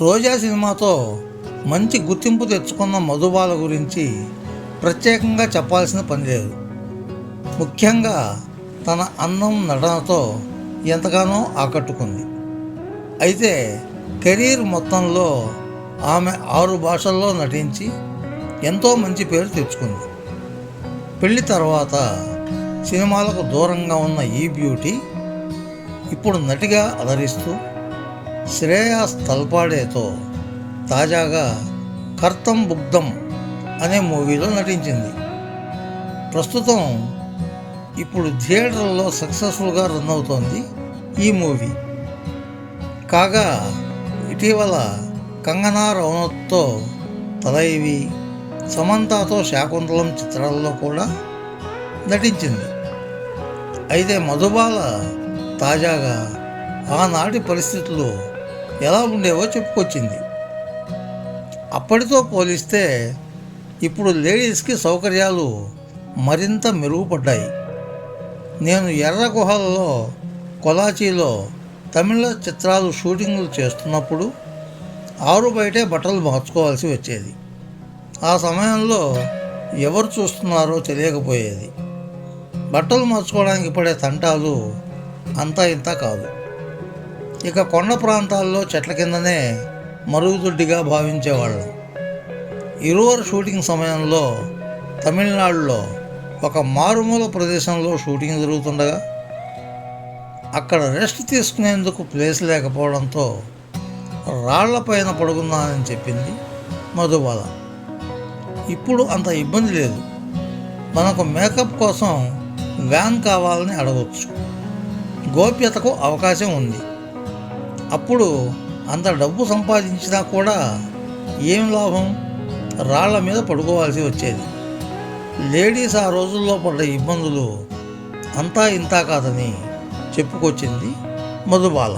రోజా సినిమాతో మంచి గుర్తింపు తెచ్చుకున్న మధుబాల గురించి ప్రత్యేకంగా చెప్పాల్సిన పని లేదు. ముఖ్యంగా తన అందం నటనతో ఎంతగానో ఆకట్టుకుంది. అయితే కెరీర్ మొత్తంలో ఆమె ఆరు భాషల్లో నటించి ఎంతో మంచి పేరు తెచ్చుకుంది. పెళ్ళి తర్వాత సినిమాలకు దూరంగా ఉన్న ఈ బ్యూటీ ఇప్పుడు నటిగా అలరిస్తూ శ్రేయాస్ తల్పాడేతో తాజాగా కర్తం బుగ్ధం అనే మూవీలో నటించింది. ప్రస్తుతం ఇప్పుడు థియేటర్లో సక్సెస్ఫుల్గా రన్ అవుతోంది ఈ మూవీ. కాగా ఇటీవల కంగనా రౌనత్తో తలైవి సమంతతో శాకుంతలం చిత్రాల్లో కూడా నటించింది. అయితే మధుబాల తాజాగా ఆనాటి పరిస్థితుల్లో ఎలా ఉండేవో చెప్పుకొచ్చింది. అప్పటితో పోలిస్తే ఇప్పుడు లేడీస్కి సౌకర్యాలు మరింత మెరుగుపడ్డాయి. నేను ఎర్ర గుహలలో కొలాచీలో తమిళ చిత్రాలు షూటింగ్లు చేస్తున్నప్పుడు ఆరు బయటే బట్టలు మార్చుకోవాల్సి వచ్చేది. ఆ సమయంలో ఎవరు చూస్తున్నారో తెలియకపోయేది. బట్టలు మార్చుకోవడానికి పడే తంటాలు అంతా ఇంత కాదు. ఇక కొండ ప్రాంతాల్లో చెట్ల కిందనే మరుగుదొడ్డిగా భావించేవాళ్ళం. ఇరువరు షూటింగ్ సమయంలో తమిళనాడులో ఒక మారుమూల ప్రదేశంలో షూటింగ్ జరుగుతుండగా అక్కడ రెస్ట్ తీసుకునేందుకు ప్లేస్ లేకపోవడంతో రాళ్ళపైన పడుకున్నానని చెప్పింది మధుబాల. ఇప్పుడు అంత ఇబ్బంది లేదు. మనకు మేకప్ కోసం వ్యాన్ కావాలని అడగవచ్చు గోప్యతకు అవకాశం ఉంది. అప్పుడు అంత డబ్బు సంపాదించినా కూడా ఏం లాభం? రాళ్ళ మీద పడుకోవాల్సి వచ్చేది. లేడీస్ ఆ రోజుల్లో పడ్డ ఇబ్బందులు అంతా ఇంతా కాదని చెప్పుకొచ్చింది మధుబాల.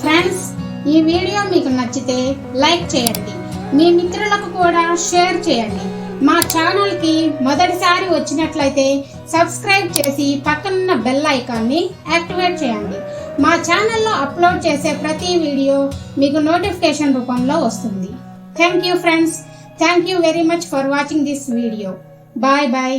ఫ్రెండ్స్ ఈ వీడియో మీకు నచ్చితే లైక్ చేయండి. మీ మిత్రులకు కూడా షేర్ చేయండి. మా ఛానల్కి మొదటిసారి వచ్చినట్లయితే సబ్స్క్రైబ్ చేసి పక్కనున్న బెల్ ఐకాన్ని యాక్టివేట్ చేయండి. మా ఛానల్లో అప్లోడ్ చేసే ప్రతి వీడియో మీకు నోటిఫికేషన్ రూపంలో వస్తుంది. Thank you friends thank you very much for watching this video bye bye